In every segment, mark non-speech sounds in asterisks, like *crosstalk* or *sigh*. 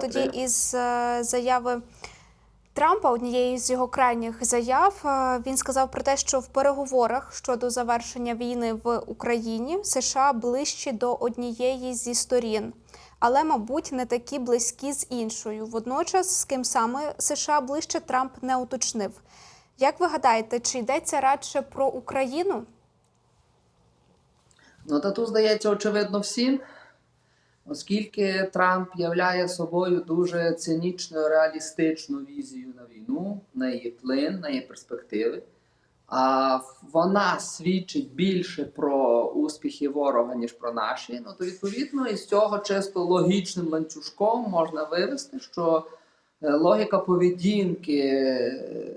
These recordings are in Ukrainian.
почнемо тоді із е, заяви Трампа, однієї з його крайніх заяв. Е, Він сказав про те, що в переговорах щодо завершення війни в Україні США ближчі до однієї зі сторін, але, мабуть, не такі близькі з іншою. Водночас, з ким саме США ближче Трамп не уточнив. Як ви гадаєте, чи йдеться радше про Україну? Ну, та тут здається очевидно всім, оскільки Трамп являє собою дуже цинічну, реалістичну візію на війну, на її плин, на її перспективи. А вона свідчить більше про успіхи ворога, ніж про наші. Ну, то відповідно із цього чисто логічним ланцюжком можна вивести, що е, логіка поведінки е,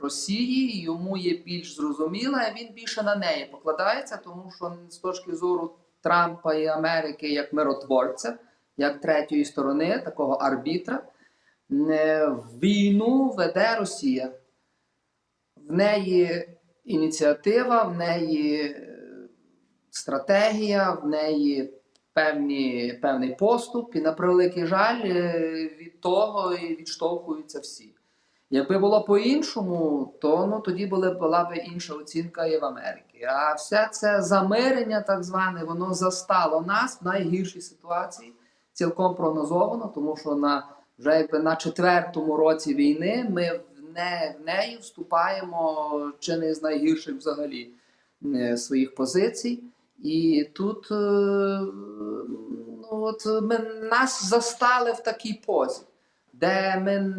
Росії йому є більш зрозуміла, і він більше на неї покладається, тому що з точки зору Трампа і Америки як миротворця, як третьої сторони, такого арбітра, е, війну веде Росія. В неї ініціатива, в неї е, стратегія, в неї певні, певний поступ, і на превеликий жаль, е, від того і відштовхуються всі. Якби було по-іншому, то ну, тоді була, б інша оцінка і в Америці. А все це замирення, так зване, воно застало нас в найгіршій ситуації, цілком прогнозовано, тому що на вже якби на четвертому році війни ми не, в неї вступаємо чи не з найгірших взагалі е, своїх позицій. І тут е, ну, от ми, нас застали в такій позі де ми,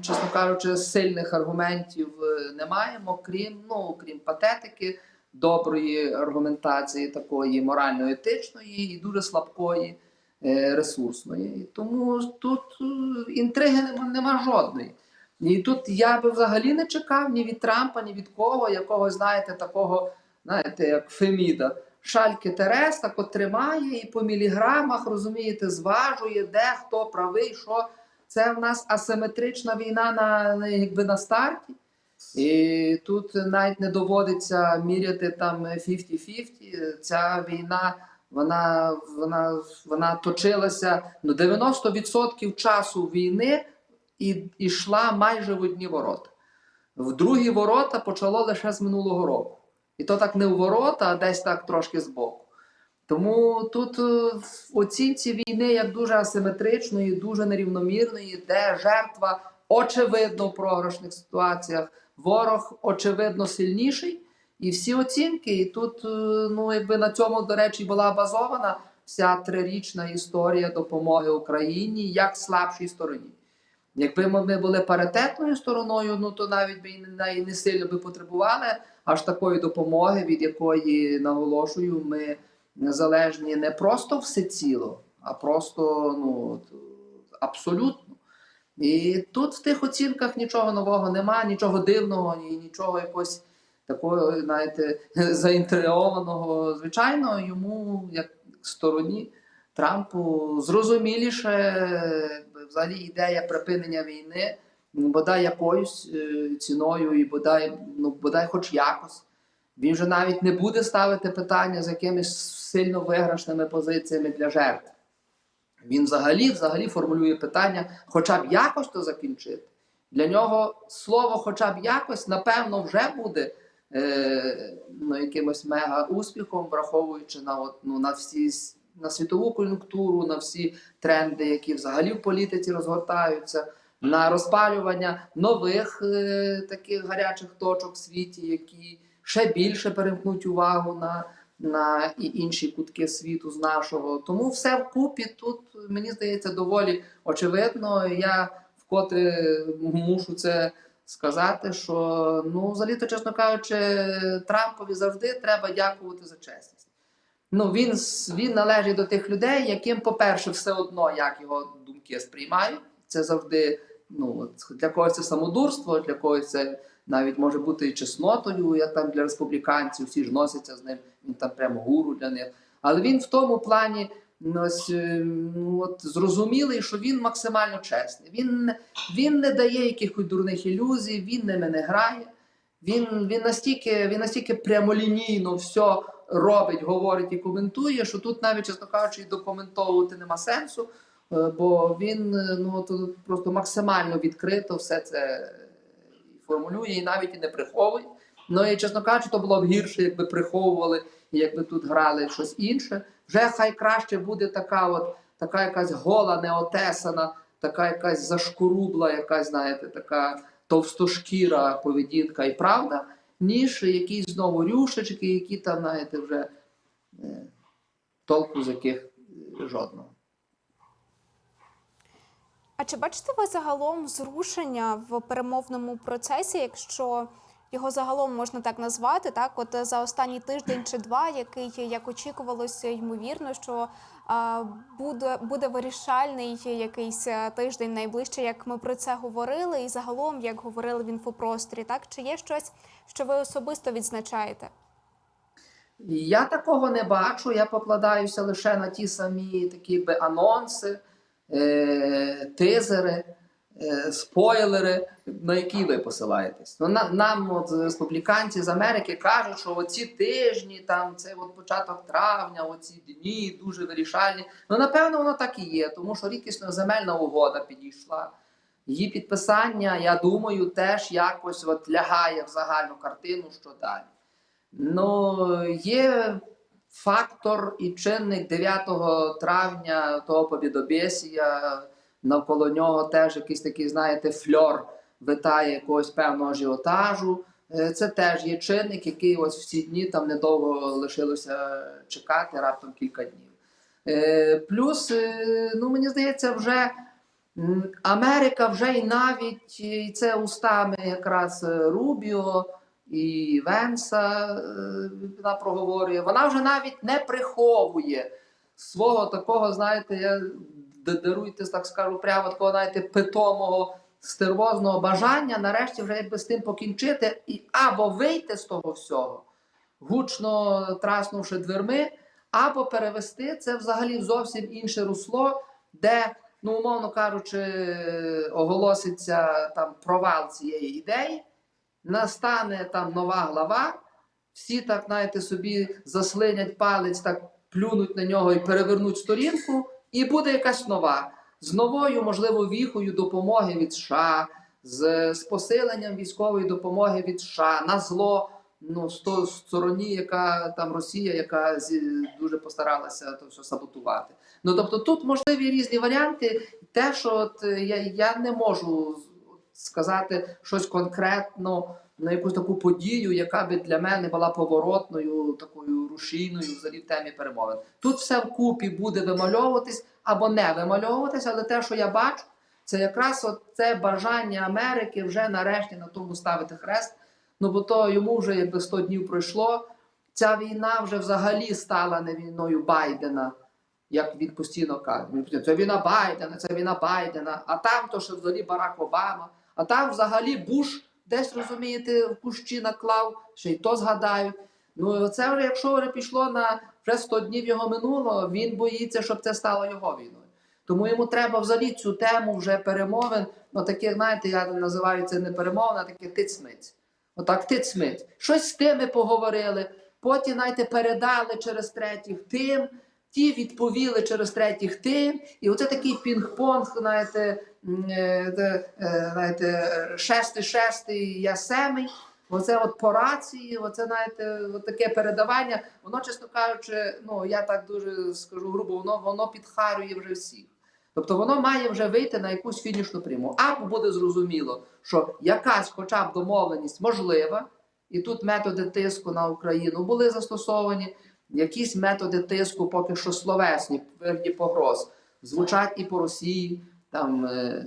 чесно кажучи, сильних аргументів е, не маємо, крім, ну, крім патетики, доброї аргументації, такої морально-етичної і дуже слабкої е, ресурсної. Тому тут е, інтриги нема, жодної. І тут я би взагалі не чекав ні від Трампа, ні від кого, якогось, знаєте, такого, знаєте, як Феміда. Шальки Терес так от тримає і по міліграмах, розумієте, зважує, де хто правий, що. Це в нас асиметрична війна на, на якби на старті. І тут навіть не доводиться міряти там 50-50. Ця війна вона, вона, вона точилася ну, 90% часу війни і йшла майже в одні ворота. В другі ворота почало лише з минулого року. І то так не в ворота, а десь так трошки збоку. Тому тут е, в оцінці війни як дуже асиметричної, дуже нерівномірної, де жертва очевидно в програшних ситуаціях, ворог очевидно сильніший. І всі оцінки, і тут, е, ну якби на цьому, до речі, була базована вся трирічна історія допомоги Україні як слабшій стороні. Якби ми були паритетною стороною, ну то навіть би і не, сильно би потребували аж такої допомоги, від якої наголошую, ми незалежні не просто всеціло, а просто ну, абсолютно. І тут в тих оцінках нічого нового нема, нічого дивного, ні, нічого якось такого, знаєте, *laughs* заінтригованого. Звичайно, йому, як стороні Трампу, зрозуміліше взагалі ідея припинення війни, ну, бодай якоюсь е, ціною, і бодай, ну, бодай хоч якось. Він вже навіть не буде ставити питання з якимись сильно виграшними позиціями для жертв. Він взагалі взагалі формулює питання, хоча б якось то закінчити. Для нього слово хоча б якось, напевно, вже буде е, ну, якимось мега успіхом, враховуючи на от, ну, на всі на світову кон'юнктуру, на всі тренди, які взагалі в політиці розгортаються, на розпалювання нових е, таких гарячих точок в світі, які ще більше перемкнуть увагу на, на інші кутки світу з нашого. Тому все вкупі тут, мені здається, доволі очевидно. Я вкотре мушу це сказати, що ну, взагалі-то, чесно кажучи, Трампові завжди треба дякувати за чесність. Ну, він, він належить до тих людей, яким, по-перше, все одно, як його думки сприймають. Це завжди ну, для когось це самодурство, для когось це навіть може бути і чеснотою, як там для республіканців, всі ж носяться з ним, він там прямо гуру для них. Але він в тому плані ну, е, ну, от, зрозумілий, що він максимально чесний. Він, він не дає якихось дурних ілюзій, він ними не грає. Він, він, настільки, він настільки прямолінійно все робить, говорить і коментує, що тут навіть, чесно кажучи, документовувати нема сенсу, е, бо він е, ну, просто максимально відкрито все це формулює і навіть і не приховує. Ну і чесно кажучи, то було б гірше, якби приховували і якби тут грали щось інше. Вже хай краще буде така, от така якась гола, неотесана, така якась зашкурубла, якась, знаєте, така товстошкіра поведінка і правда, ніж якісь знову рюшечки, які там, знаєте, вже е, толку з яких е, жодного. А чи бачите ви загалом зрушення в перемовному процесі, якщо його загалом можна так назвати, так от за останній тиждень чи два, який як очікувалося, ймовірно, що а, буде, буде вирішальний якийсь е, тиждень найближче, як ми про це говорили, і загалом як говорили в інфопросторі, так чи є щось, що ви особисто відзначаєте? Я такого не бачу. Я покладаюся лише на ті самі такі якби анонси, тизери, е- спойлери, на які ви посилаєтесь. Ну, нам, от, республіканці з Америки, кажуть, що оці тижні, там це от початок травня, оці дні дуже вирішальні. Ну, напевно, воно так і є, тому що рідкісно земельна угода підійшла. Її підписання, я думаю, теж якось от лягає в загальну картину, що далі. Ну, є фактор і чинник 9 травня того побідобєсія. Навколо нього теж якийсь такий, знаєте, фльор витає якогось певного ажіотажу. Е, Це теж є чинник, який ось в ці дні там недовго лишилося чекати, раптом кілька днів. Е, Плюс, е, ну мені здається, вже Америка вже і навіть і це устами якраз Рубіо і Венса е, вона проговорює. Вона вже навіть не приховує свого такого, знаєте, я даруйте, так скажу, прямо такого, знаєте, питомого стервозного бажання нарешті вже якби з тим покінчити і або вийти з того всього, гучно траснувши дверми, або перевести це взагалі в зовсім інше русло, де, ну, умовно кажучи, оголоситься там провал цієї ідеї настане там нова глава, всі так, знаєте, собі заслинять палець, так плюнуть на нього і перевернуть сторінку, і буде якась нова. З новою, можливо, віхою допомоги від США, з, з посиленням військової допомоги від США на зло ну, сто, стороні, яка там Росія, яка зі, дуже постаралася то все саботувати. Ну тобто тут можливі різні варіанти. Те, що от, е, я, я не можу сказати щось конкретно на якусь таку подію, яка би для мене була поворотною, такою рушійною взагалі в темі перемовин. Тут все вкупі буде вимальовуватись або не вимальовуватись, але те, що я бачу, це якраз це бажання Америки вже нарешті на тому ставити хрест. Ну бо то йому вже якби 100 днів пройшло. Ця війна вже взагалі стала не війною Байдена, як він постійно каже. Це війна Байдена, це війна Байдена, а там то ще взагалі Барак Обама, а там взагалі Буш десь розумієте в кущі наклав, ще й то згадають. Ну це вже, якщо вже пішло на вже 100 днів його минуло, він боїться, щоб це стало його війною. Тому йому треба взагалі цю тему вже перемовин, ну таких, знаєте, я називаю це не перемовин, а таке тицмиць. Отак тицмиць. Щось з тими поговорили, потім, знаєте, передали через третіх тим, ті відповіли через третіх тим. І оце такий пінг-понг, знаєте, е, е, знаєте, шестий, шестий, я семий. Оце от по рації, оце, знаєте, от таке передавання, воно, чесно кажучи, ну я так дуже скажу грубо, воно, воно підхарює вже всіх. Тобто воно має вже вийти на якусь фінішну пряму. Або буде зрозуміло, що якась хоча б домовленість можлива, і тут методи тиску на Україну були застосовані, якісь методи тиску поки що словесні, вигляді погроз, звучать і по Росії, там е,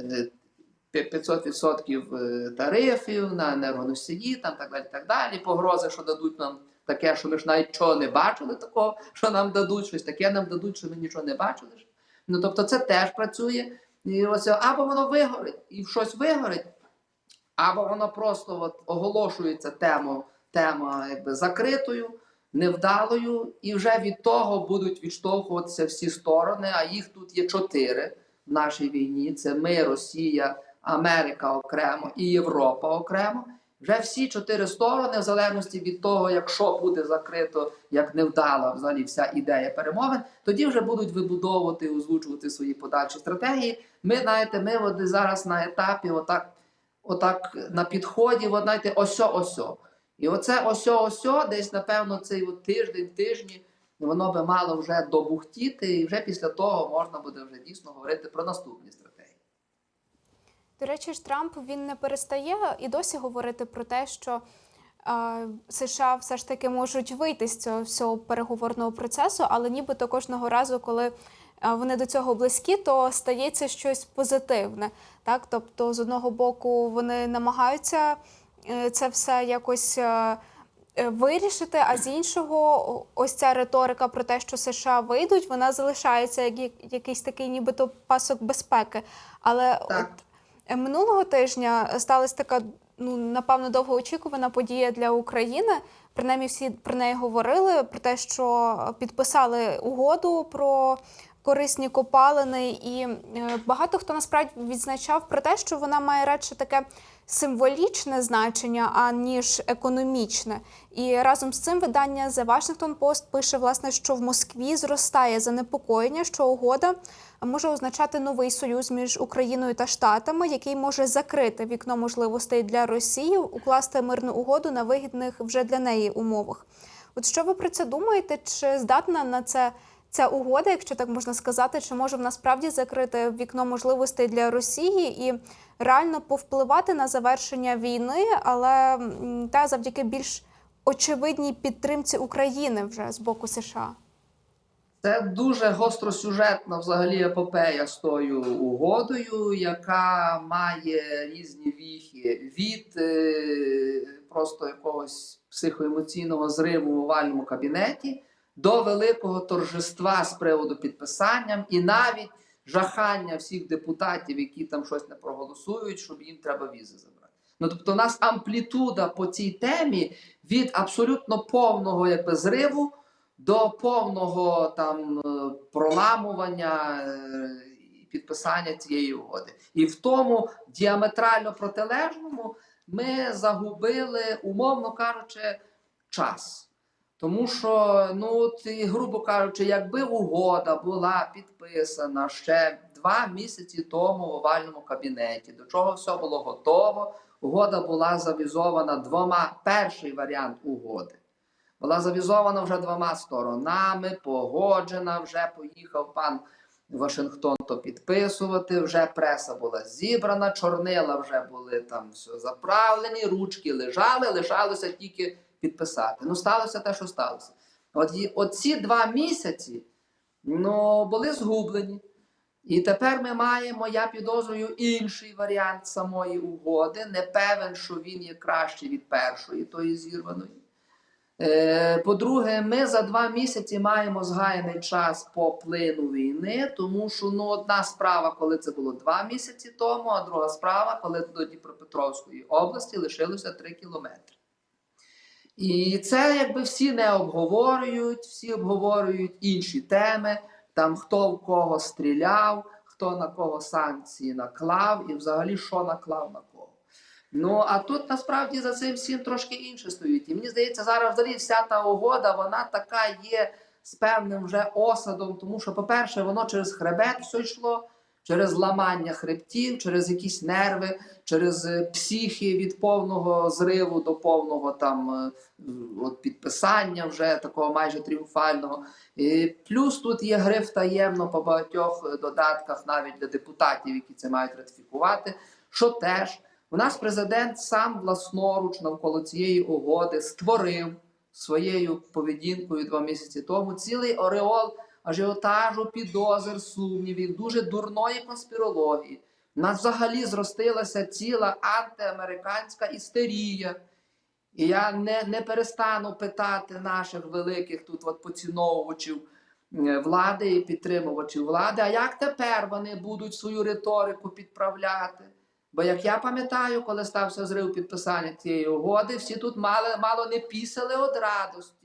е, 500% е, тарифів на енергоносії, там так далі, так далі. Погрози, що дадуть нам таке, що ми ж навіть чого не бачили такого, що нам дадуть, щось таке нам дадуть, що ми нічого не бачили. Ну тобто це теж працює. І ось або воно вигорить і щось вигорить, або воно просто от оголошується тему, тема якби закритою, невдалою, і вже від того будуть відштовхуватися всі сторони. А їх тут є чотири в нашій війні: це ми, Росія, Америка окремо і Європа окремо. вже всі чотири сторони, в залежності від того, якщо буде закрито, як невдала взагалі вся ідея перемовин, тоді вже будуть вибудовувати, озвучувати свої подальші стратегії. Ми знаєте, ми от зараз на етапі, отак, отак на підході, от, знаєте, осьо, осьо. І оце осьо, осьо, десь, напевно, цей от тиждень, тижні, воно би мало вже добухтіти, і вже після того можна буде вже дійсно говорити про наступні стратегії. До речі, ж Трамп він не перестає і досі говорити про те, що США все ж таки можуть вийти з цього всього переговорного процесу, але нібито кожного разу, коли вони до цього близькі, то стається щось позитивне. Так? Тобто, з одного боку, вони намагаються це все якось. е, е, Вирішити, а з іншого, ось ця риторика про те, що США вийдуть, вона залишається як якийсь такий, нібито пасок безпеки. Але Так. от Е, Минулого тижня сталася така, ну напевно, довгоочікувана подія для України. Принаймні, всі про неї говорили, про те, що підписали угоду про корисні копалини, і е, багато хто насправді відзначав про те, що вона має радше таке символічне значення, аніж економічне. І разом з цим видання The Washington Post пише, власне, що в Москві зростає занепокоєння, що угода може означати новий союз між Україною та Штатами, який може закрити вікно можливостей для Росії укласти мирну угоду на вигідних вже для неї умовах. От що ви про це думаєте? Чи здатна на це ця угода, якщо так можна сказати, чи може вона справді закрити вікно можливостей для Росії і реально повпливати на завершення війни, але та завдяки більш очевидній підтримці України вже з боку США? Це дуже гостросюжетна взагалі епопея з тою угодою, яка має різні віхи від е, просто якогось психоемоційного зриву в овальному кабінеті до великого торжества з приводу підписання і навіть жахання всіх депутатів, які там щось не проголосують, щоб їм треба візи забрати. Ну тобто, у нас амплітуда по цій темі від абсолютно повного якби зриву до повного там е, проламування е, підписання цієї угоди. І в тому діаметрально протилежному ми загубили, умовно кажучи, час. Тому що, ну, і, грубо кажучи, якби угода була підписана ще два місяці тому в овальному кабінеті, до чого все було готово, угода була завізована двома. Перший варіант угоди була завізована вже двома сторонами, погоджена, вже поїхав пан Вашингтон то підписувати, вже преса була зібрана, чорнила вже були там все заправлені, ручки лежали, лишалося тільки підписати. Ну, сталося те, що сталося. От, от два місяці ну, були згублені. І тепер ми маємо, я підозрюю, інший варіант самої угоди. Не певен, що він є кращий від першої, тої зірваної. Е, По-друге, ми за два місяці маємо згаяний час по плину війни, тому що ну, одна справа, коли це було два місяці тому, а друга справа, коли до Дніпропетровської області лишилося три кілометри. І це якби всі не обговорюють, всі обговорюють інші теми, там хто в кого стріляв, хто на кого санкції наклав і взагалі що наклав на кого. Ну а тут насправді за цим всім трошки інше стоїть. І мені здається, зараз взагалі вся та угода, вона така є з певним вже осадом, тому що, по-перше, воно через хребет все йшло, через ламання хребтів, через якісь нерви, через е, психи від повного зриву до повного там е, от підписання вже такого майже тріумфального. І плюс тут є гриф таємно по багатьох е, додатках, навіть для депутатів, які це мають ратифікувати. Що теж у нас президент сам власноруч навколо цієї угоди створив своєю поведінкою два місяці тому цілий ореол ажіотажу, підозр, сумнівів, дуже дурної конспірології. У нас взагалі зростилася ціла антиамериканська істерія. І я не, не перестану питати наших великих тут от поціновувачів влади і підтримувачів влади, а як тепер вони будуть свою риторику підправляти? Бо як я пам'ятаю, коли стався зрив підписання цієї угоди, всі тут мало, мало не пісали від радості,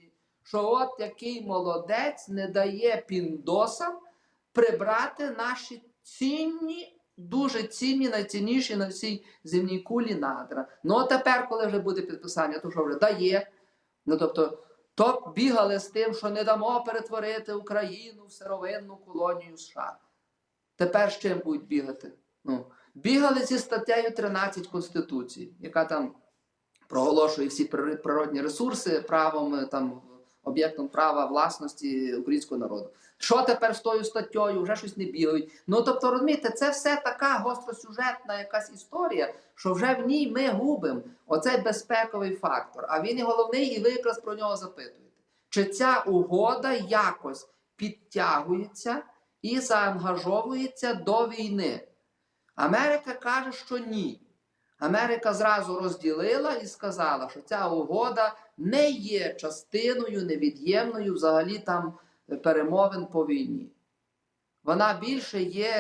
що от який молодець не дає піндосам прибрати наші цінні дуже цінні, найцінніші на всій земній кулі надра. Ну тепер, коли вже буде підписання, то що вже дає. Ну тобто, то бігали з тим, що не дамо перетворити Україну в сировинну колонію США. Тепер з чим будуть бігати? Ну, бігали зі статтею 13 Конституції, яка там проголошує всі природні ресурси правом там об'єктом права власності українського народу. Що тепер з тою статтєю? Вже щось не бігають. Ну тобто, розумієте, це все така гостросюжетна якась історія, що вже в ній ми губимо оцей безпековий фактор. А він і головний, і ви якраз про нього запитуєте. Чи ця угода якось підтягується і заангажовується до війни? Америка каже, що ні. Америка зразу розділила і сказала, що ця угода не є частиною невід'ємною взагалі там перемовин по війні. Вона більше є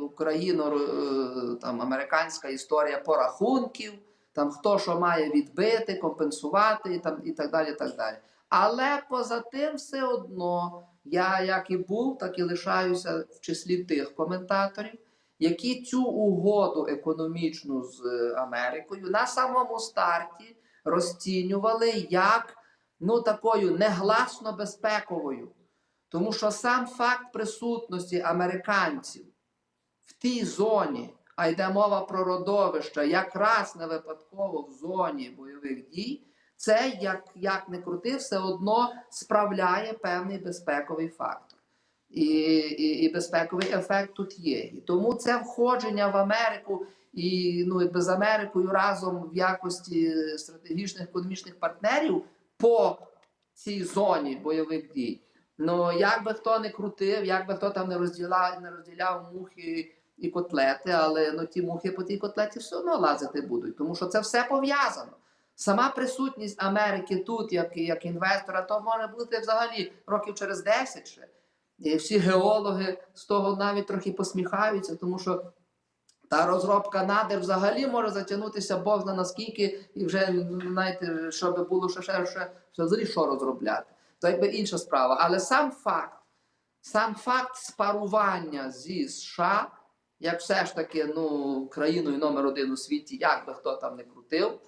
україно е, там американська історія порахунків, там хто що має відбити, компенсувати і, там, і так далі. так далі. Але поза тим, все одно, я як і був, так і лишаюся в числі тих коментаторів, які цю угоду економічну з е, Америкою на самому старті розцінювали як ну, такою негласно безпековою. Тому що сам факт присутності американців в тій зоні, а йде мова про родовища, якраз не випадково в зоні бойових дій, це як, як не крути, все одно справляє певний безпековий фактор. І, і, і безпековий ефект тут є. І тому це входження в Америку і ну, якби з Америкою разом в якості стратегічних економічних партнерів по цій зоні бойових дій. Ну, як би хто не крутив, як би хто там не розділяв, не розділяв мухи і котлети, але ну, ті мухи по тій котлеті все одно лазити будуть, тому що це все пов'язано. Сама присутність Америки тут, як, як інвестора, то може бути взагалі років через 10 ще. І всі геологи з того навіть трохи посміхаються, тому що та розробка надр взагалі може затягнутися Бог зна наскільки, і вже знаєте, що би було ще, ще, ще, взагалі що розробляти. То якби інша справа. Але сам факт, сам факт спарування зі США, як все ж таки ну, країною номер один у світі, як би хто там не крутив,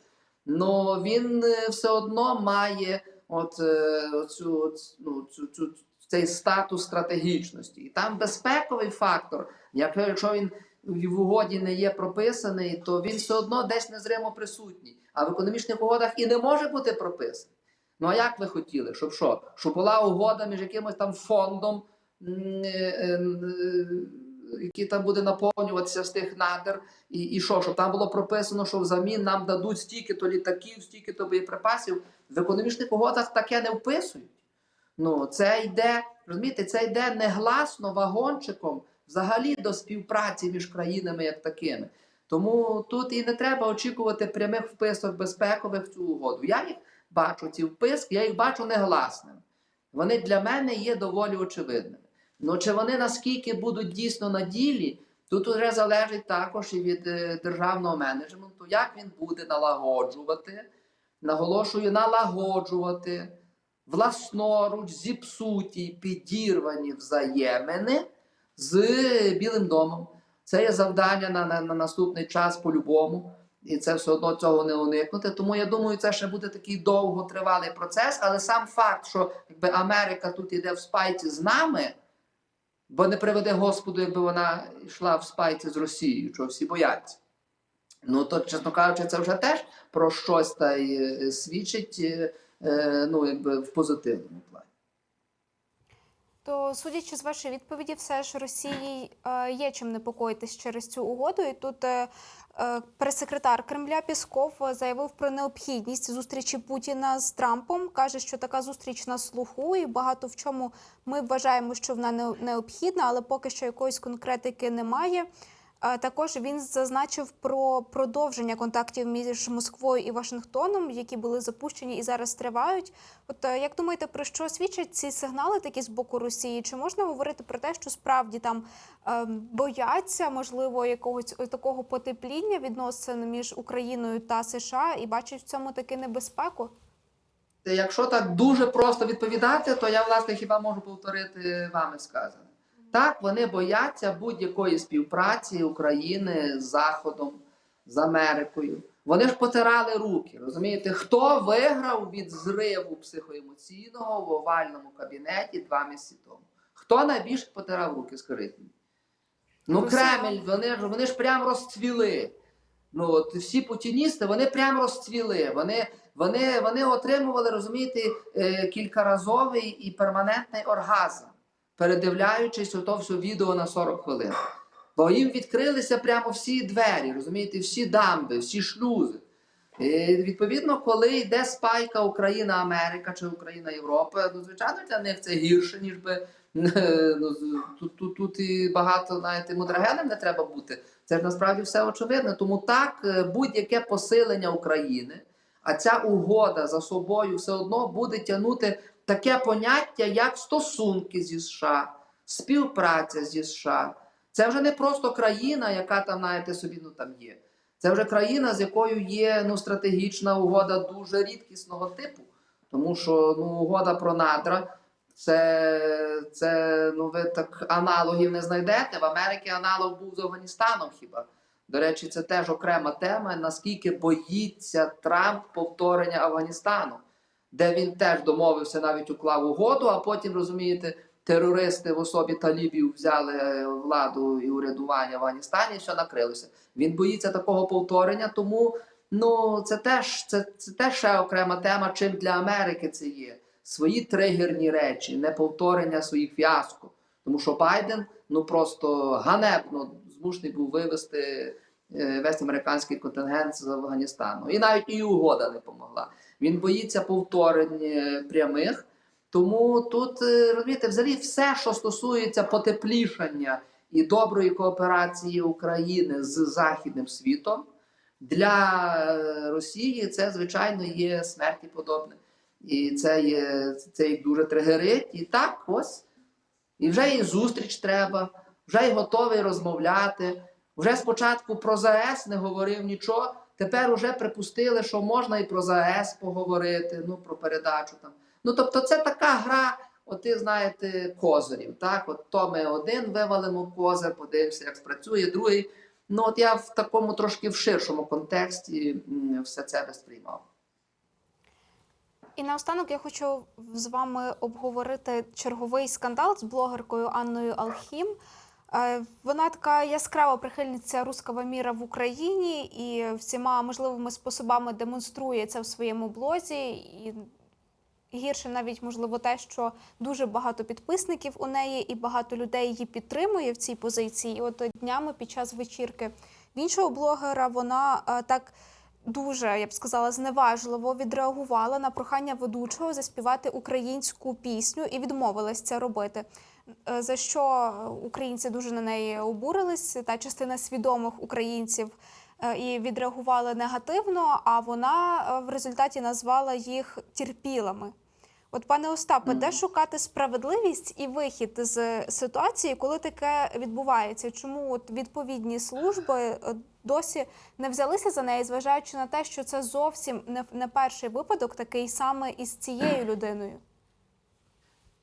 ну він е, все одно має от, е, оцю, оц- ну, цю, цю, цей статус стратегічності. І там безпековий фактор, якщо, він в угоді не є прописаний, то він все одно десь незримо присутній. А в економічних угодах і не може бути прописаний. Ну а як ви хотіли? Щоб що? Щоб була угода між якимось там фондом, е, е, е, який там буде наповнюватися з тих надр, і, і що? Щоб там було прописано, що взамін нам дадуть стільки-то літаків, стільки-то боєприпасів. В економічних угодах таке не вписують. Ну, це йде, розумієте, це йде негласно вагончиком взагалі до співпраці між країнами як такими. Тому тут і не треба очікувати прямих вписок безпекових в цю угоду. Я їх бачу, ці вписки, я їх бачу негласними. Вони для мене є доволі очевидними. Ну чи вони наскільки будуть дійсно на ділі, тут вже залежить також і від е, державного менеджменту, як він буде налагоджувати, наголошую, налагоджувати власноруч зіпсуті, підірвані взаємини з Білим домом. Це є завдання на, на, на наступний час по-любому. І це все одно цього не уникнути. Тому я думаю, це ще буде такий довготривалий процес. Але сам факт, що якби Америка тут іде в спайці з нами, бо не приведе Господу, якби вона йшла в спайці з Росією, чого всі бояться. Ну то, чесно кажучи, це вже теж про щось та й е, свідчить е, ну, якби в позитивному плані. То, судячи з вашої відповіді, все ж Росії е, є чим непокоїтись через цю угоду. І тут е, е, прес-секретар Кремля Пісков е, заявив про необхідність зустрічі Путіна з Трампом. каже, що така зустріч на слуху, і багато в чому ми вважаємо, що вона не- необхідна, але поки що якоїсь конкретики немає. Також він зазначив про продовження контактів між Москвою і Вашингтоном, які були запущені і зараз тривають. От е, як думаєте, про що свідчать ці сигнали такі з боку Росії? Чи можна говорити про те, що справді там е, бояться можливо якогось такого потепління відносин між Україною та США і бачать в цьому таки небезпеку? Якщо так дуже просто відповідати, то я власне хіба можу повторити вами сказане. Так, вони бояться будь-якої співпраці України з Заходом, з Америкою. Вони ж потирали руки. Розумієте, хто виграв від зриву психоемоційного в овальному кабінеті два місяці тому? Хто найбільше потирав руки, скажіть мені? Ну, Кремль, вони ж вони ж прям розцвіли. Ну, от всі путіністи, вони прям розцвіли. Вони, вони, вони отримували, розумієте, е, кількаразовий і перманентний оргазм, передивляючись ото все відео на 40 хвилин. Бо їм відкрилися прямо всі двері, розумієте, всі дамби, всі шлюзи. І, відповідно, коли йде спайка Україна-Америка чи Україна-Європа, ну, звичайно, для них це гірше, ніж би *laughs* ну, тут, тут, тут і багато, знаєте, мудрагенем не треба бути. Це ж насправді все очевидно. Тому так, е, будь-яке посилення України, а ця угода за собою все одно буде тягнути таке поняття, як стосунки зі США, співпраця зі США. Це вже не просто країна, яка там, знаєте, собі ну, там є. Це вже країна, з якою є ну, стратегічна угода дуже рідкісного типу. Тому що ну, угода про надра це, це ну, ви так аналогів не знайдете. В Америці аналог був з Афганістаном хіба. До речі, це теж окрема тема, наскільки боїться Трамп повторення Афганістану, де він теж домовився, навіть уклав угоду, а потім, розумієте, терористи в особі талібів взяли е, владу і урядування в Афганістані, і все накрилося. Він боїться такого повторення, тому ну, це, теж, це, це теж ще окрема тема, чим для Америки це є. Свої тригерні речі, не повторення своїх фіаско. Тому що Байден ну просто ганебно змушений був вивести е, весь американський контингент з Афганістану. І навіть і угода не помогла. Він боїться повторень прямих. Тому тут е, розумієте, взагалі все, що стосується потеплішання і доброї кооперації України з західним світом, для е, Росії це звичайно є смерті подобне. І це є це їх дуже тригерить. І так, ось. І вже і зустріч треба, вже й готовий розмовляти. Вже спочатку про ЗАЕС не говорив нічого. Тепер вже припустили, що можна і про ЗАЕС поговорити, ну про передачу там. Ну тобто, це така гра, от ти знаєте, козирів. Так, от то ми один вивалимо козир, подивимося, як спрацює, другий. Ну от я в такому трошки в ширшому контексті все це сприймав. І наостанок я хочу з вами обговорити черговий скандал з блогеркою Анною Алхім. Е, Вона така яскрава прихильниця руского міра в Україні і всіма можливими способами демонструє це в своєму блозі. І гірше навіть можливо те, що дуже багато підписників у неї і багато людей її підтримує в цій позиції. І от днями під час вечірки в іншого блогера вона е, так дуже, я б сказала, зневажливо відреагувала на прохання ведучого заспівати українську пісню і відмовилась це робити. Е, За що українці дуже на неї обурились, та частина свідомих українців е, і відреагували негативно, а вона е, в результаті назвала їх терпілами. От, пане Остапе, де шукати справедливість і вихід з ситуації, коли таке відбувається? Чому от відповідні служби досі не взялися за неї, зважаючи на те, що це зовсім не, не перший випадок, такий саме із цією *clears throat* людиною?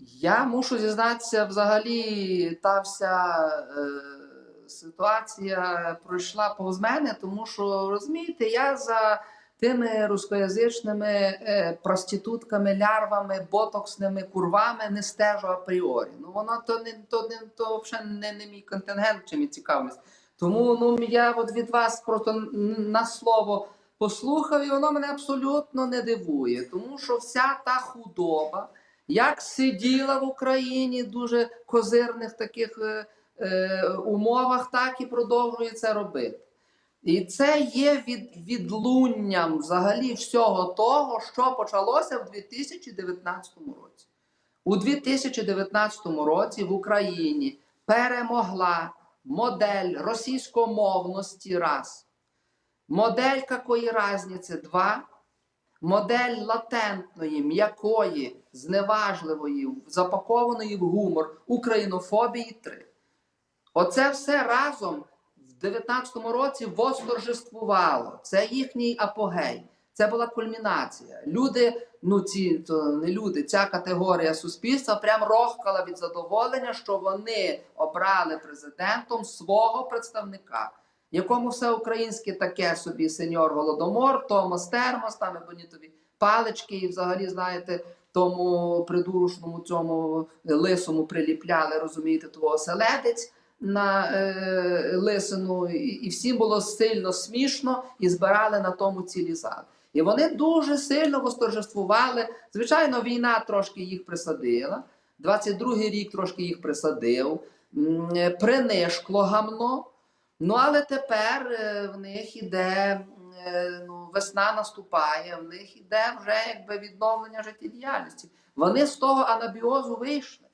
Я мушу зізнатися, взагалі та вся е, ситуація пройшла повз мене, тому що розумієте, я за тими рускоязичними е, проститутками, лярвами, ботоксними курвами не стежу апріорі. Ну воно то не то не то взагалі не, не мій контингент, чим я цікавлюсь. Тому ну я от від вас просто на слово послухав, і воно мене абсолютно не дивує, тому що вся та худоба як сиділа в Україні дуже козирних таких е, е, умовах, так і продовжує це робити. І це є від, відлунням взагалі всього того, що почалося в 2019 році. У 2019 році в Україні перемогла модель російськомовності раз, модель якої разниці два, модель латентної, м'якої, зневажливої, запакованої в гумор українофобії 3. Оце все разом в 19-му році восторжествувало. Це їхній апогей. Це була кульмінація. Люди ну ці то не люди, ця категорія суспільства прям рохкала від задоволення, що вони обрали президентом свого представника, якому все українське таке собі сеньор Голодомор, Томас Термос, там ебонітові палички, і взагалі, знаєте, тому придурушному цьому лисому приліпляли, розумієте, того оселедець на е, лисину, і, і всім було сильно смішно і збирали на тому цілі зали. І вони дуже сильно восторжествували. Звичайно, війна трошки їх присадила. 22-й рік трошки їх присадив, е, принишкло гамно. Ну, але тепер е, в них іде е, ну, весна наступає, в них іде вже якби відновлення життєдіяльності. Вони з того анабіозу вийшли.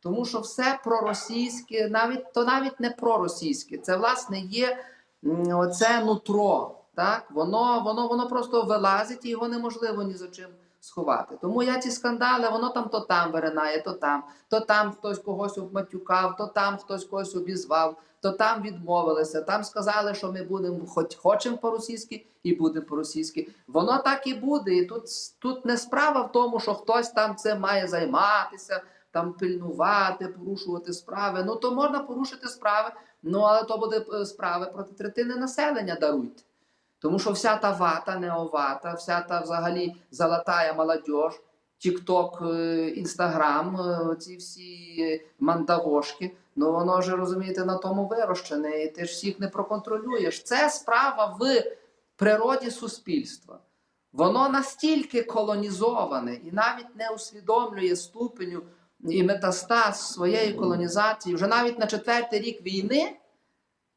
Тому що все проросійське, навіть то навіть не проросійське, це власне є оце нутро. Так? Воно, воно, воно просто вилазить і його неможливо ні за чим сховати. Тому я ці скандали, воно там то там виринає, то там, то там хтось когось обматюкав, то там хтось когось обізвав, то там відмовилися, там сказали, що ми будемо хоч хочемо по-російськи і будемо по-російськи. Воно так і буде. І тут, тут не справа в тому, що хтось там цим має займатися, там пильнувати, порушувати справи. Ну то можна порушити справи, ну але то буде е, справи проти третини населення даруйте. Тому що вся та вата, неовата, вся та взагалі золотая молодь, Тік-Ток, Інстаграм, е, ці всі мандавошки, ну воно ж розумієте на тому вирощене, і ти ж всіх не проконтролюєш. Це справа в природі суспільства. Воно настільки колонізоване і навіть не усвідомлює ступеню і метастаз своєї колонізації вже навіть на четвертий рік війни,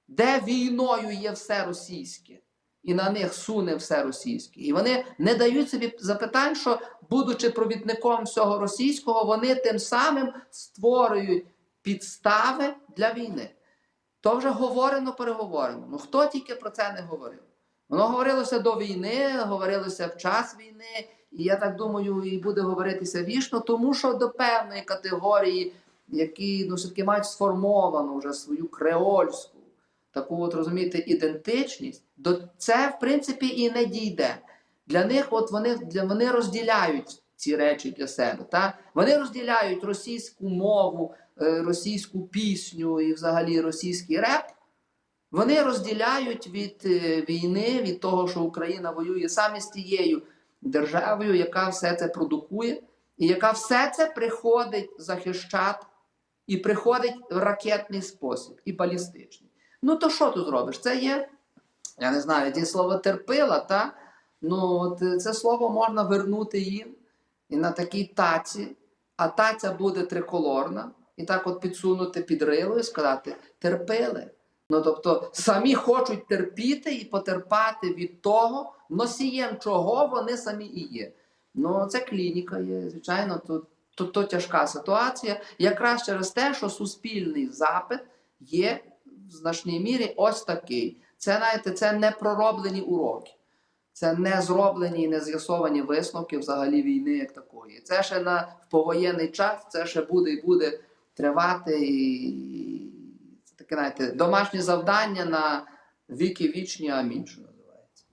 де війною є все російське, і на них суне все російське. І вони не дають собі запитань, що, будучи провідником всього російського, вони тим самим створюють підстави для війни. То вже говорено, переговорено. Ну хто тільки про це не говорив? Воно говорилося до війни, говорилося в час війни, і я так думаю, і буде говоритися вічно, тому що до певної категорії, які ну, все-таки мають сформовану вже свою креольську, таку от розумієте, ідентичність, до це в принципі і не дійде. Для них, от вони, для, вони розділяють ці речі для себе. Та? Вони розділяють російську мову, е, російську пісню і взагалі російський реп. Вони розділяють від е, війни, від того, що Україна воює саме з тією державою, яка все це продукує, і яка все це приходить захищати, і приходить в ракетний спосіб, і балістичний. Ну то що тут зробиш? Це є, я не знаю, ті слово терпила, та? Ну, от е, це слово можна вернути їм і на такій таці, а таця буде триколорна, і так от підсунути під рило і сказати терпили. Ну, тобто самі хочуть терпіти і потерпати від того, носієм чого вони самі і є. Ну, це клініка є, звичайно, тут, тут, тут тяжка ситуація, якраз через те, що суспільний запит є в значній мірі ось такий. Це, знаєте, це не пророблені уроки. Це не зроблені і не з'ясовані висновки взагалі війни як такої. Це ще на в повоєнний час, це ще буде і буде тривати. І це таке, знаєте, домашнє завдання на віки вічні, амінь, що називається.